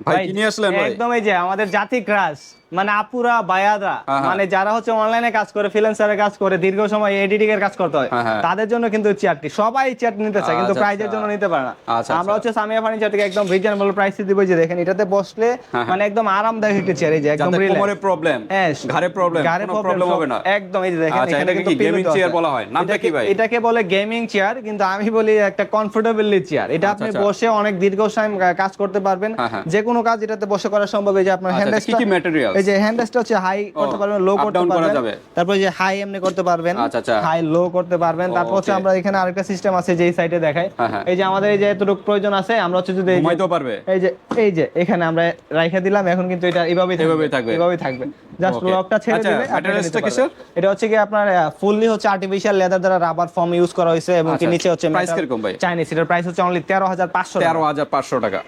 ভাই, কি নিয়ে আসলেন ভাই? একদম এই যে আমাদের জাতি ক্রাশ মানে আপুরা বায়াদরা হ্যাঁ, হ্যাঁ। মানে যারা হচ্ছে অনলাইনে কাজ করে ফ্রিল্যান্সারের কাজ করে দীর্ঘ সময় এডিটিং এর কাজ করতে হয় হ্যাঁ। তাদের জন্য কিন্তু চেয়ারটি সবাই চেয়ার নিতে চায় কিন্তু আচ্ছা, প্রাইজের আচ্ছা। জন্য নিতে পারে না আচ্ছা, আমরা আচ্ছা। হচ্ছে সামিয়া ফার্নিচার থেকে একদম রিজনেবল প্রাইসে দিব যে দেখেন এটাতে বসলে মানে একদম আরামদায়ক একটা চেয়ার এই যে একদম কোমরে প্রবলেম হ্যাঁ ঘাড়ে প্রবলেম ঘাড়ে প্রবলেম হবে না একদম এই যে দেখেন আচ্ছা, এখানে এটাকে কিন্তু chair আছে। বলা হয়? নামটা কি ভাই? এটাকে বলে গেমিং চেয়ার কিন্তু আমি বলি একটা কমফোর্টেবলি চেয়ার এটা আচ্ছা, আপনি আচ্ছা। বসে অনেক দীর্ঘ সময় কাজ করতে পারবেন। যে কোনো কাজ এটাতে বসে করা সম্ভব এই যে আপনার আচ্ছা, হ্যান্ড কি কি material? এই যে হ্যান্ড হচ্ছে হাই করতে পারবেন লো করতে পারবেন। তারপর যে হাই এমনি করতে পারবেন। আচ্ছা, আচ্ছা। হাই লো করতে পারবেন। তারপর হচ্ছে আমরা এখানে আরেকটা সিস্টেম আছে যেই সাইডে দেখাই। হ্যাঁ, হ্যাঁ। এই যে আমাদের এই যে এতটুকু প্রয়োজন আছে আমরা হচ্ছে যদি ঘুমাইতেও পারবে। এই যে এই যে এখানে আমরা রাইখা দিলাম এখন কিন্তু এটা এভাবেই থাকবে। এভাবেই থাকবে। জাস্ট লকটা ছেড়ে আচ্ছা, এটা কিসের? হচ্ছে কি আপনার ফুললি হচ্ছে আর্টিফিশিয়াল লেদার দ্বারা রাবার ফর্ম ইউজ করা হয়েছে এবং কি আচ্ছা, নিচে হচ্ছে price কীরকম ভাই? চাইনিজ এটার প্রাইস হচ্ছে অনলি তেরো হাজার পাঁচশো তেরো হাজার পাঁচশো টাকা।